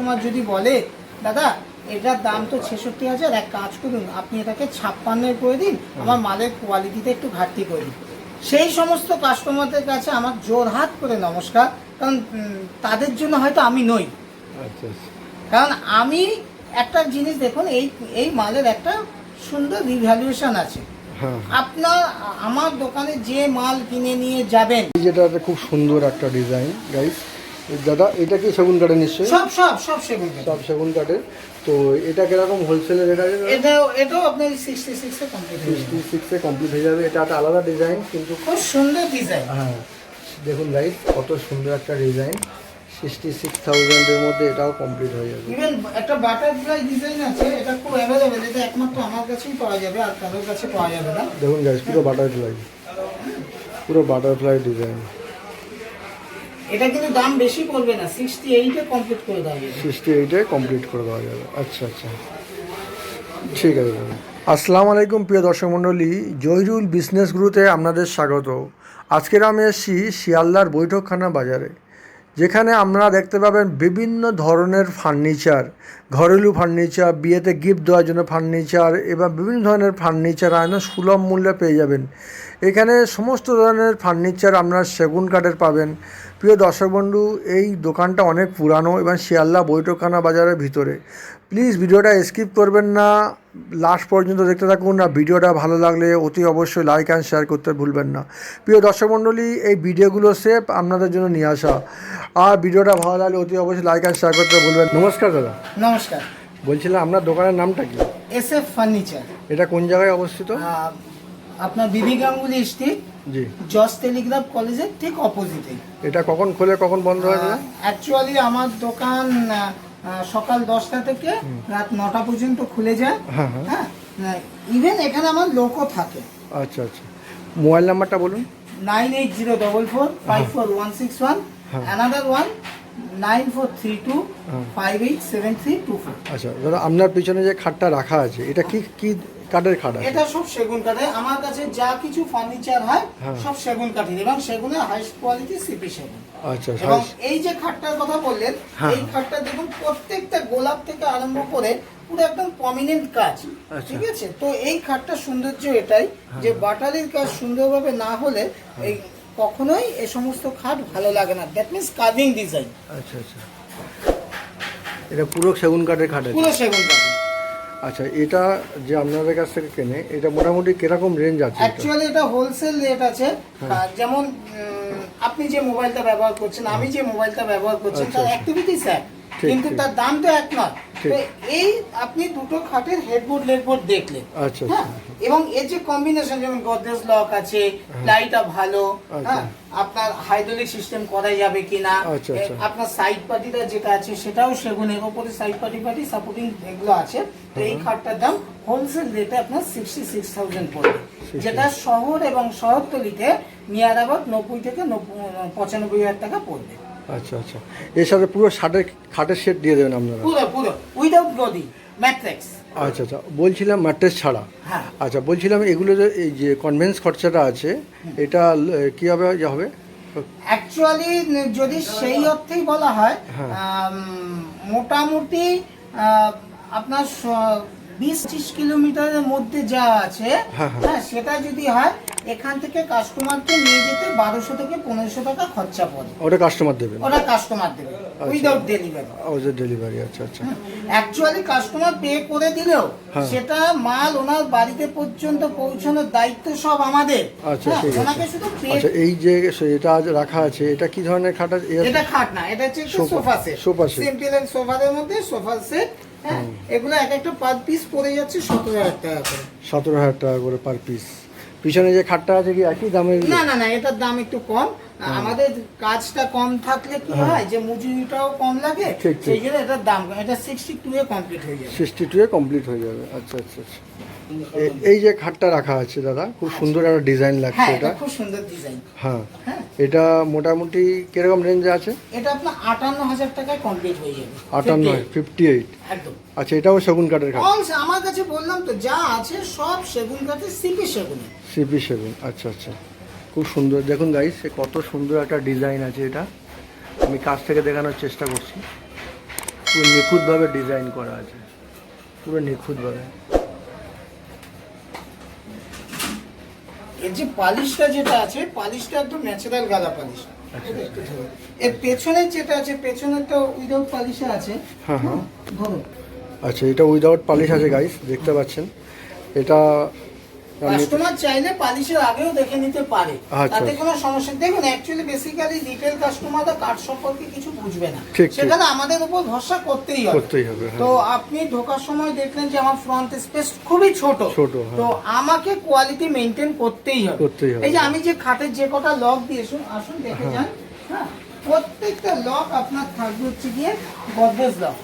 Customer যদি বলে দাদা এটার দাম তো ছেষট্টি হাজার এক কাজ করুন আপনি এটাকে ছাপ্পান্নের করে দিন আমার মালের কোয়ালিটিতে একটু ঘাটতি করে দিন। সেই সমস্ত কাস্টমারদের কাছে আমার জোর হাত করে নমস্কার কারণ তাদের জন্য হয়তো আমি নই। আচ্ছা আচ্ছা। কারণ আমি একটা জিনিস দেখুন এই এই মালের একটা সুন্দর রিভ্যালুয়েশন আছে। হ্যাঁ। আপনার আমার দোকানে যে মাল কিনে নিয়ে যাবেন। যেটা খুব সুন্দর একটা ডিজাইন গাইস দাদা এটা কি সেগুন কাঠের নিশ্চয়ই? সব সব সব সেগুন কাঠ। সব সেগুন কাঠের। তো এটা কীরকম হোলসেলের রেট আছে এটাও এটাও আপনার সিক্সটি সিক্সে কমপ্লিট হয়ে সিক্সটি সিক্সে কমপ্লিট হয়ে যাবে। এটা একটা আলাদা ডিজাইন কিন্তু খুব সুন্দর ডিজাইন হ্যাঁ দেখুন গাইস কত সুন্দর একটা ডিজাইন সিক্সটি সিক্স থাউজেন্ডের মধ্যে এটাও কমপ্লিট হয়ে যাবে। ইভেন একটা বাটারফ্লাই ডিজাইন আছে এটা খুব অ্যাভেলেবেল এটা একমাত্র আমার কাছেই পাওয়া যাবে আর কারোর কাছে পাওয়া যাবে না। দেখুন গাইস পুরো বাটারফ্লাই পুরো বাটারফ্লাই ডিজাইন এটা কিন্তু দাম বেশি পড়বে না সিক্সটি এইটে কমপ্লিট করে দেওয়া যাবে। সিক্সটি এইটে কমপ্লিট করে দেওয়া যাবে। আচ্ছা আচ্ছা। ঠিক আছে, দাদা। আসসালামু আলাইকুম প্রিয় দর্শক মণ্ডলী জহিরুল বিজনেস গ্রুপে আপনাদের স্বাগত। আজকের আমি এসেছি শিয়ালদার বৈঠকখানা বাজারে, যেখানে আপনারা দেখতে পাবেন বিভিন্ন ধরনের ফার্নিচার। ঘরেলু ফার্নিচার, বিয়েতে গিফট দেওয়ার জন্য ফার্নিচার এবং বিভিন্ন ধরনের ফার্নিচার একদম সুলভ মূল্যে পেয়ে যাবেন। এখানে সমস্ত ধরনের ফার্নিচার আপনার সেগুন কাঠের পাবেন। প্রিয় দর্শক বন্ধু এই দোকানটা অনেক পুরানো এবং শিয়ালদা বৈঠকখানা বাজারের ভিতরে। প্লিজ ভিডিওটা স্কিপ করবেন না। লাস্ট পর্যন্ত দেখতে থাকুন আর ভিডিওটা ভালো লাগলে অতি অবশ্যই লাইক অ্যান্ড শেয়ার করতে ভুলবেন না। প্রিয় দর্শক মণ্ডলী এই ভিডিওগুলো সেভ আপনাদের জন্য নিয়ে আসা। আর ভিডিওটা ভালো লাগলে অতি অবশ্যই লাইক অ্যান্ড শেয়ার করতে ভুলবেন নমস্কার দাদা। নমস্কার। বলছিলাম আপনার দোকানের নামটা কি? এস এফ ফার্নিচার এটা কোন জায়গায় অবস্থিত? আপনার বিবি গাঙ্গুলি স্ট্রিট জি। জজ টেলিগ্রাফ কলেজের ঠিক অপোজিটে এটা কখন খোলে কখন বন্ধ হয় অ্যাকচুয়ালি আমার দোকান আহ, সকাল দশটা থেকে রাত নটা পর্যন্ত খুলে যায়। হ্যাঁ হ্যাঁ। হ্যাঁ ইভেন এখানে আমার লোকও থাকে। আচ্ছা আচ্ছা। মোবাইল নাম্বারটা বলুন। Nine eight zero double four five four one six one হ্যাঁ। Another one nine four three two হ্যাঁ। Five eight seven three two four আচ্ছা দাদা আপনার পিছনে যে খাটটা রাখা আছে এটা কি কি কাঠের খাট এটা সব সেগুন কাঠের আমার কাছে যা কিছু ফার্নিচার হয় হ্যাঁ। সব সেগুন কাঠের। এবং সেগুনের হাইস্ট কোয়ালিটি সিপি সেগুন। আচ্ছা এবং এই যে খাটটার কথা বললেন হ্যাঁ। এই খাটটা দেখুন প্রত্যেকটা গোলাপ থেকে আরম্ভ করে পুরো একদম প্রমিনেন্ট কাজ। আচ্ছা। ঠিক আছে? তো এই খাটটার সৌন্দর্য এটাই হ্যাঁ। যে বাটালির কাজ সুন্দরভাবে না হলে এই কখনোই এ সমস্ত খাট ভালো লাগে না। দ্যাট মিনস কার্ভিং ডিজাইন আচ্ছা আচ্ছা। এটা পুরো সেগুন কাঠের খাট পুরো সেগুন কাঠ আচ্ছা এটা যে আপনাদের কাছ থেকে কেনে এটা মোটামুটি কীরকম রেঞ্জ আছে? অ্যাকচুয়ালি এটা হোলসেল রেট আছে। যেমন আপনি যে মোবাইলটা ব্যবহার করছেন আমি যে মোবাইলটা ব্যবহার করছি আচ্ছা, তার অ্যাক্টিভিটি স্যার এক ঠিক, কিন্তু তার দাম তো এক নয়। এই আপনি দুটো খাটের হেডবোর্ড লেডবোর্ড দেখলেন। আচ্ছা হ্যাঁ? আচ্ছা। এবং এর যে কম্বিনেশন যেমন গদরেজ লক আছে লাইটটা ভালো আচ্ছা। হ্যাঁ? আপনার হাইড্রোলিক সিস্টেম করা যাবে কিনা আচ্ছা। আপনার সাইড পার্টিটা যেটা আছে সেটাও সেগুনের ওপরে সাইড পার্টি পার্টি সাপোর্টিং এগুলো আছে। তো এই খাটটার দাম হোলসেল রেটে আপনার সিক্সটি সিক্স থাউজেন্ড পড়বে যেটা শহর এবং শহরতলিতে নিয়ার অ্যাবাউট নব্বই থেকে পঁচানব্বই হাজার টাকা পড়বে। আচ্ছা আচ্ছা। এর সাথে পুরো শার্টের খাটের সেট দিয়ে দেবেন আপনারা? পুরো পুরো। উইদাউট গদি ম্যাট্রিক্স আচ্ছা আচ্ছা। বলছিলাম ম্যাট্রেস ছাড়া। হ্যাঁ। আচ্ছা বলছিলাম এগুলো যে এই যে কনভেন্স খরচাটা আছে এটা কীভাবে হবে অ্যাকচুয়ালি যদি সেই অর্থেই বলা হয় হ্যাঁ। মোটামুটি আপনার বিশ ত্রিশ কিলোমিটারের মধ্যে যা আছে হ্যাঁ, হ্যাঁ। হ্যাঁ সেটা যদি হয় এখান থেকে কাস্টমারকে নিয়ে যেতে বারোশো থেকে পনেরোশো টাকা খরচা পড়ে। ওটা কাস্টমার দেবেন ওরা কাস্টমার দেবে উইদাউট ডেলিভারি ও ডেলিভারি আচ্ছা আচ্ছা। অ্যাকচুয়ালি কাস্টমার পে করে দিলেও হ্যাঁ। সেটা মাল ওনার বাড়িতে পর্যন্ত পৌঁছানোর দায়িত্ব সব আমাদের। আচ্ছা, ঠিক আছে। আচ্ছা এই যে এটা আজ রাখা আছে এটা কি ধরনের খাট এটা খাট না এটা হচ্ছে sofa set. Sofa set. Simple and সোফার মধ্যে সোফা সেট হ্যাঁ এগুলো এক একটা পার পিস পড়ে যাচ্ছে সতেরো হাজার টাকা করে। সতেরো হাজার টাকা করে পার পিস পিছনে যে খাটটা আছে কি একই দামের? না না না এটার দাম একটু কম। আমাদের কাজটা কম থাকলে কি হয়। যে মজুরিটাও কম লাগে হ্যাঁ। সেই জন্য এটার দাম। এটা সিক্সটি টু এ কমপ্লিট হয়ে যাবে। সিক্সটি টু এ কমপ্লিট হয়ে যাবে। আচ্ছা আচ্ছা আচ্ছা। এই যে খাটটা রাখা আছে দাদা খুব সুন্দর একটা ডিজাইন লাগছে হ্যাঁ এটা। খুব সুন্দর ডিজাইন হ্যাঁ। হ্যাঁ। এটা মোটামুটি কীরকম রেঞ্জে আছে? এটা আপনার আটান্ন হাজার টাকায় কমপ্লিট হয়ে যাবে। আটান্ন ফিফটি এইট একদম। আচ্ছা এটাও সেগুন কাঠের খাট? আমার কাছে বললাম তো যা আছে সব সেগুন কাঠের সিপি সেগুনে সিপি সেগুন আচ্ছা আচ্ছা। খুব সুন্দর। দেখুন গাইস সে কত সুন্দর একটা ডিজাইন আছে এটা। আমি কাছ থেকে দেখানোর চেষ্টা করছি। পুরো নিখুঁতভাবে ডিজাইন করা আছে। পুরো নিখুঁতভাবে। এর যে পালিশটা যেটা আছে পালিশটা একদম ন্যাচারাল গালা পালিশ। এর পেছনে যেটা আছে পেছনে তো উইদাউট পালিশে আছে। হ্যাঁ হ্যাঁ। ধরো। আচ্ছা এটা উইদাউট পালিশ আছে গাইস দেখতে পাচ্ছেন। এটা কাস্টমার চাইলে পালিশের আগেও দেখে নিতে পারে। আচ্ছা। তাতে কোনো সমস্যা দেখুন অ্যাকচুয়ালি বেসিক্যালি রিটেল কাস্টমাররা কার্ড সম্পর্কে কিছু বুঝবে না। সেখানে আমাদের উপর ভরসা করতেই হবে। তো হ্যাঁ। আপনি ঢোকার সময় দেখলেন যে আমার ফ্রন্ট স্পেস খুবই ছোট। ছোট, হ্যাঁ। তো আমাকে কোয়ালিটি মেনটেন করতেই হবে। এই যে আমি যে খাটের যে কটা লক দিয়েছুন আসুন দেখে যান হ্যাঁ। প্রত্যেকটা লক আপনার থাকবে হচ্ছে গিয়ে গদরেজ লক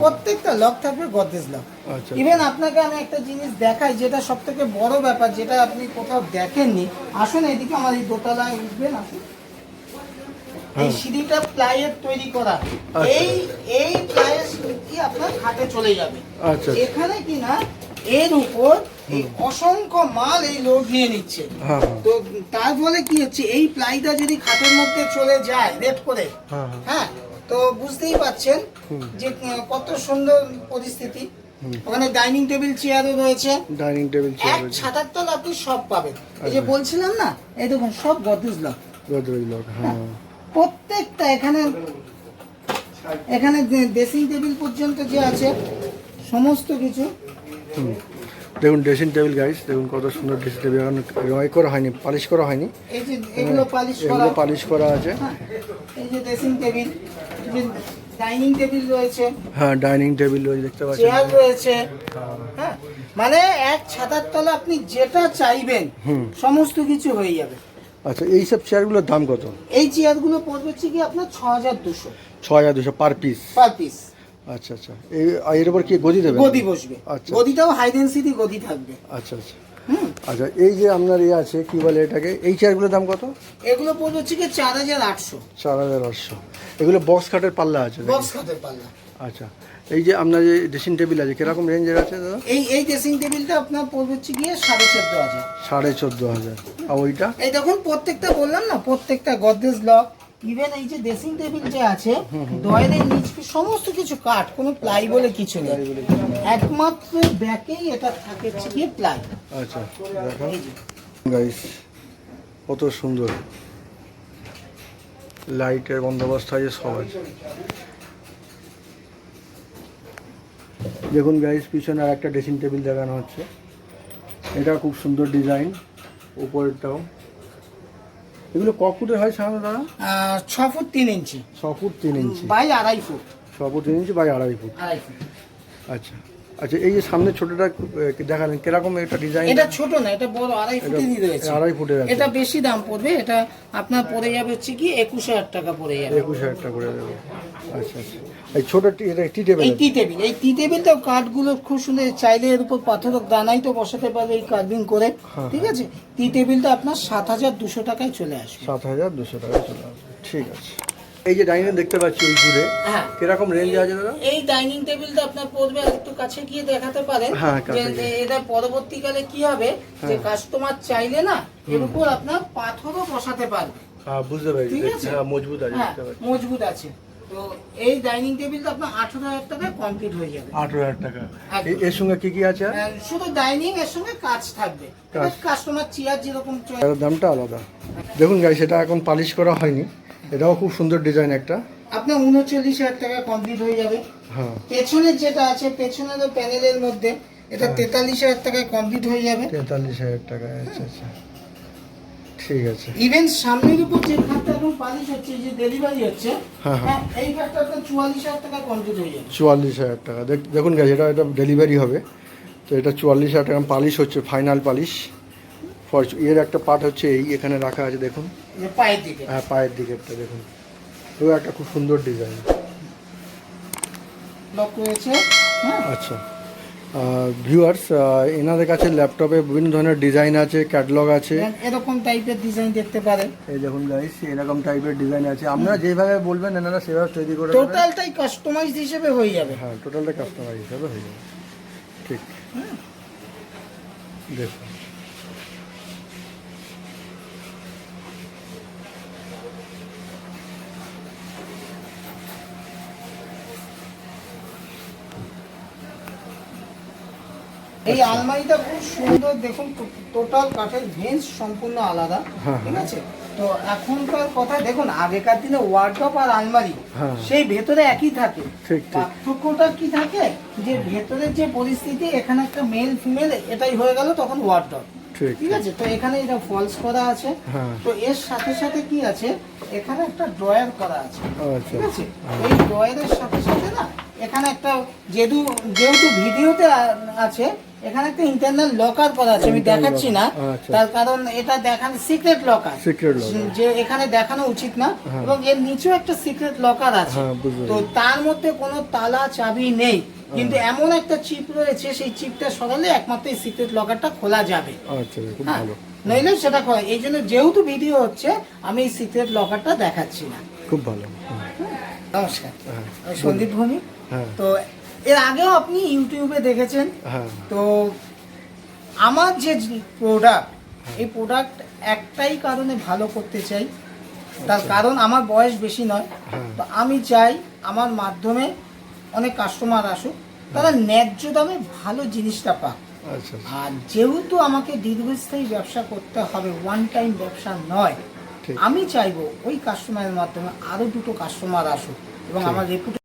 প্রত্যেকটা লক থাকবে গদরেজ লক হ্যাঁ। ইভেন আপনাকে আমি একটা জিনিস দেখাই যেটা সব থেকে বড় ব্যাপার যেটা আপনি কোথাও দেখেননি। আসুন এদিকে আমার এই দোতলায় উঠবেন আসুন। এই হ্যাঁ। সিঁড়িটা প্লাইয়ের তৈরি করা। এই এই প্লাইয়ের সিঁড়ি আপনার খাটে চলে যাবে। এখানে কিনা এর উপর অসংখ্য মাল এই লোড নিয়ে নিচ্ছে। হ্যাঁ হ্যাঁ। তো তার ফলে কি হচ্ছে এই প্লাইটা যদি খাটের মধ্যে চলে যায় রেড করে হ্যাঁ হ্যাঁ। হ্যাঁ তো বুঝতেই পাচ্ছেন যে কত সুন্দর পরিস্থিতি। ওখানে ডাইনিং টেবিল চেয়ারও রয়েছে। ডাইনিং টেবিল চেয়ার রয়েছে। ছাতার তল আপনি সব পাবেন। এই যে আচ্ছা। বলছিলাম না এই দেখুন সব গদরেজ লক। গোদরেজ লক হ্যাঁ। প্রত্যেকটা এখানে এখানে ড্রেসিং টেবিল পর্যন্ত যে আছে সমস্ত কিছু। দেখুন ড্রেসিং টেবিল গাইস দেখুন কত সুন্দর ড্রেসিং টেবিল এখন রয় করা হয়নি পালিশ করা হয়নি। এই যে এগুলো পালিশ করা আছে। হ্যাঁ, এই যে ড্রেসিং টেবিল ডাইনিং টেবিল রয়েছে হ্যাঁ ডাইনিং টেবিল রয়েছে দেখতে পাচ্ছেন। চেয়ার রয়েছে হ্যাঁ মানে এক ছাতার তলে আপনি যেটা চাইবেন। সমস্ত কিছু হয়ে যাবে। আচ্ছা এই সব চেয়ারগুলোর দাম কত? এই চেয়ারগুলো পড়বে কি আপনার ছ হাজার দুশো। ছ হাজার দুশো পার পিস পার পিস আচ্ছা আচ্ছা। এই এর উপর কি গদি দেবে গদি বসবে। আচ্ছা। গদিটাও হাই ডেন্সিটি গদি থাকবে। আচ্ছা আচ্ছা। আচ্ছা এই যে আপনার ইয়ে আছে কি বলে এটাকে? এই চেয়ারগুলোর দাম কত? এগুলো পড়বে হচ্ছে কি চার হাজার আটশো। চার হাজার আটশো। এগুলো বক্স খাটের পাল্লা আছে বক্স খাটের পাল্লা। আচ্ছা। এই যে আপনার যে ড্রেসিং টেবিল আছে কীরকম রেঞ্জের আছে দাদা? এই এই ড্রেসিং টেবিলটা আপনার পড়বে হচ্ছে গিয়ে সাড়ে চোদ্দ হাজার। সাড়ে চোদ্দ হাজার। আর ওইটা? এই দেখুন প্রত্যেকটা বললাম না প্রত্যেকটা গদরেজ লক ইভেন এই যে ড্রেসিং টেবিল যে আছে ডয়ের নিচ সমস্ত কিছু কাঠ কোনো প্লাই বলে কিছু নেই। একমাত্র ব্যাকেই এটা থাকে গিয়ে প্লাই আচ্ছা গাইস কত সুন্দর। লাইটের বন্দোবস্ত আছে সব আছে। দেখুন গাইস পিছনে আর একটা ড্রেসিং টেবিল দেখানো হচ্ছে। এটা খুব সুন্দর ডিজাইন উপরেরটাও। এগুলো ক ফুটের হয় সাধারণত দাদা? ছ ফুট তিন ইঞ্চি। ছ ফুট তিন ইঞ্চি। বাই আড়াই ফুট। ছ ফুট তিন ইঞ্চি বাই আড়াই ফুট। আড়াই ফুট। আচ্ছা। আচ্ছা এই যে সামনে ছোটটা দেখালেন? কীরকম একটা ডিজাইন এটা ছোট না এটা বড় আড়াই ফুটেরই রয়েছে। আড়াই আছে। এটা বেশি দাম পড়বে এটা আপনার পড়ে যাবে হচ্ছে কি একুশ হাজার টাকা পড়ে যাবে। একুশ হাজার টাকা করে দেবো আচ্ছা আচ্ছা। এই ছোট টি- এটা টি টেবিল? এই টি টেবিল এই টি টেবিলটাও কাঠগুলো খুব সুন্দর চাইলে এর উপর পাথরের দানাই তো বসাতে পারবে এই কার্ভিং করে হ্যাঁ, ঠিক আছে? টি টেবিলটা আপনার সাত হাজার দুশো টাকায় চলে আসবে। সাত হাজার দুশো টাকা চলে আসবে। ঠিক আছে। এই যে ডাইনিং দেখতে পাচ্ছি ওই জুড়ে হ্যাঁ। কীরকম রেঞ্জ আছে দাদা? এই ডাইনিং টেবিলটা আপনার পড়বে একটু কাছে গিয়ে দেখাতে পারেন হ্যাঁ, যে এটা পরবর্তীকালে কি হবে যে কাস্টমার চাইলে না এর উপর আপনার পাথরও বসাতে পারবে। হ্যাঁ বুঝতে পারছি হ্যাঁ মজবুত আছে হ্যাঁ মজবুত আছে। তো এই ডাইনিং টেবিলটা আপনার আঠারো হাজার টাকায় কমপ্লিট হয়ে যাবে। আঠারো হাজার টাকা। এর সঙ্গে কি কি আছে শুধু ডাইনিং এর সঙ্গে কাজ থাকবে। কাস্টমার চেয়ার যেরকম দামটা আলাদা। দেখুন গাই সেটা এখন পালিশ করা হয়নি। এটাও খুব সুন্দর ডিজাইন একটা। আপনার উনচল্লিশ হাজার টাকা কমপ্লিট হয়ে যাবে। হ্যাঁ। পেছনের যেটা আছে পেছনের প্যানেলের মধ্যে এটা তেতাল্লিশ হাজার টাকায় কমপ্লিট হয়ে যাবে। তেতাল্লিশ হাজার টাকা আচ্ছা আচ্ছা। ঠিক আছে। ইভেন সামনের উপর যে খাটটা এখন পালিশ হচ্ছে যে ডেলিভারি হচ্ছে হ্যাঁ, হ্যাঁ। হ্যাঁ এই খাটটা আপনার চুয়াল্লিশ হাজার টাকা কমপ্লিট হয়ে যাবে। চুয়াল্লিশ হাজার টাকা। দেখ- দেখুন গাছ এটা এটা ডেলিভারি হবে। তো এটা চুয়াল্লিশ হাজার টাকা পালিশ হচ্ছে ফাইনাল পালিশ। এর একটা পার্ট হচ্ছে এই এখানে রাখা আছে দেখুন। পায়ের দিকে। হ্যাঁ পায়ের দিকেরটা দেখুন। তো একটা খুব সুন্দর ডিজাইন লক রয়েছে। হ্যাঁ। আচ্ছা। ভিউয়ার্স এনাদের কাছে ল্যাপটপে বিভিন্ন ধরনের ডিজাইন আছে ক্যাটালগ আছে। এরকম টাইপের ডিজাইন দেখতে পারেন। এই দেখুন গাইস এরকম টাইপের ডিজাইন আছে। আপনারা যেভাবে বলবেন এনারা সেভাবে তৈরি করে টোটালটাই কাস্টমাইজ হিসেবে হয়ে যাবে। হ্যাঁ টোটালটা কাস্টমাইজ হিসাবে হয়ে যাবে। ঠিক। দেখুন। এই আলমারিটা খুব সুন্দর দেখুন টোটাল কাঠের ভেঞ্চ সম্পূর্ণ আলাদা হ্যাঁ, ঠিক আছে? তো এখনকার কথা দেখুন আগেকার দিনে ওয়ার্ডরোব আর আলমারি হ্যাঁ। সেই ভেতরে একই থাকে। পার্থক্যটা কি থাকে? যে ভেতরের যে পরিস্থিতি এখানে একটা মেল ফিমেল এটাই হয়ে গেল তখন ওয়ার্ডরোব ঠিক আছে? তো এখানে এটা ফলস করা আছে। হ্যাঁ। তো এর সাথে সাথে কি আছে? এখানে একটা ড্রয়ার করা আছে। আচ্ছা। ঠিক আছে? এই ড্রয়ারের সাথে সাথে না এখানে একটা যেহেতু যেহেতু ভিডিওতে আছে এখানে একটা ইন্টারনাল লকার করা আছে আমি দেখাচ্ছি না। আচ্ছা। তার কারণ এটা দেখান সিক্রেট লকার। যে এখানে দেখানো উচিত না। হ্যাঁ। এবং এর নিচেও একটা সিক্রেট লকার আছে। হ্যাঁ, তো তার মধ্যে কোনো তালা চাবি নেই। কিন্তু এমন একটা চিপ রয়েছে সেই চিপটা সরালে একমাত্র এই সিক্রেট লকারটা খোলা যাবে। আচ্ছা হ্যাঁ। নইলে সেটা খোলা এই জন্য যেহেতু ভিডিও হচ্ছে আমি এই সিক্রেট লকারটা দেখাচ্ছি না। খুব ভালো। নমস্কার। হ্যাঁ। সন্দীপ ভূমি হ্যাঁ তো এর আগেও আপনি ইউটিউবে দেখেছেন। হ্যাঁ। তো আমার যে প্রোডাক্ট এই প্রোডাক্ট একটাই কারণে ভালো করতে চাই। তার কারণ আমার বয়স বেশি নয়। হ্যাঁ। তো আমি চাই আমার মাধ্যমে অনেক কাস্টমার আসুক তারা ন্যায্য দামে ভালো জিনিসটা পাক। আচ্ছা আচ্ছা, আর যেহেতু আমাকে দীর্ঘস্থায়ী ব্যবসা করতে হবে ওয়ান টাইম ব্যবসা নয় আমি চাইব ওই কাস্টমারের মাধ্যমে আরও দুটো কাস্টমার আসুক এবং আমার রেপুটেশন